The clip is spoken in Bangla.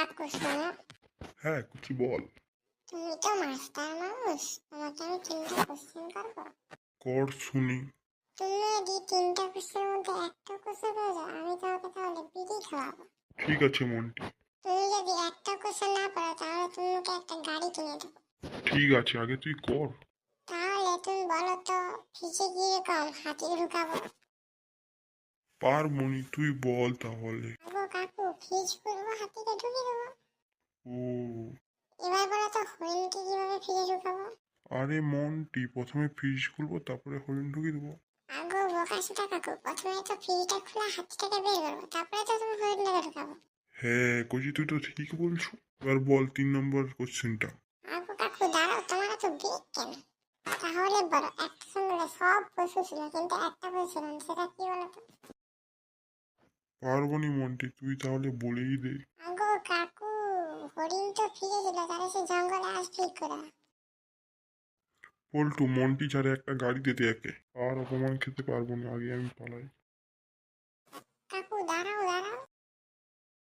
কাকু শোনো হ্যাঁ কিছু বল তুমি তো মাস্টার মানুষ তোমাকে আমি তিনটা কোশ্চেন করব কর শুনি তুমি যদি তিনটা কোশ্চেনের মধ্যে একটা কোশ্চেন করে আমি তোমাকে তাহলে বিড়ি খাওয়াবো ঠিক আছে মন্টি তুমি যদি একটা কোশ্চেন না পারো তাহলে তোমাকে একটা গাড়ি কিনে দেবো ঠিক আছে আগে তুই কর। তাহলে তুমি বলো তো ফিজে কীরকম হাতি ঢুকাবো পার মনি তুই বল তাহলে। ফিজ করব হাতিকে ঢুকিয়ে দেবো। ও এবার বলো তো হরিণকে কীভাবে ফিজে ঢুকাবো? আরে মন্টি প্রথমে ফ্রিজ খুলবো তারপরে হরিণ ঢুকিয়ে দেবো। আগো বোকাশোটা কাকু প্রথমে তো ফিজটা খোলা হাতিটাকে বের করব তারপরে তো তুমি হরিণটাকে ঢুকাবো। হ্যাঁ কচি তুই তো ঠিক বলছো। এবার বল তিন নম্বর কোশ্চেনটা আগো কাকু দাঁড়াও তোমার তো বেগ কেন। তাহলে বলো একটা সঙ্গে সব পশু ছিল কিন্তু একটা পশু ছিল সেটা কি বলো তো? পারবনি মন্টি তুই তাহলে বলেই দে। আগো কাকু হরিণ তো ফিরে গেল সে জঙ্গলে আজ ঠিক করে? পল্টু মন্টি ছাড়ে একটা গাড়ি দিতে একে। আর অপমান খেতে পারব না আগে আমি পালাই। কাকু দাঁড়াও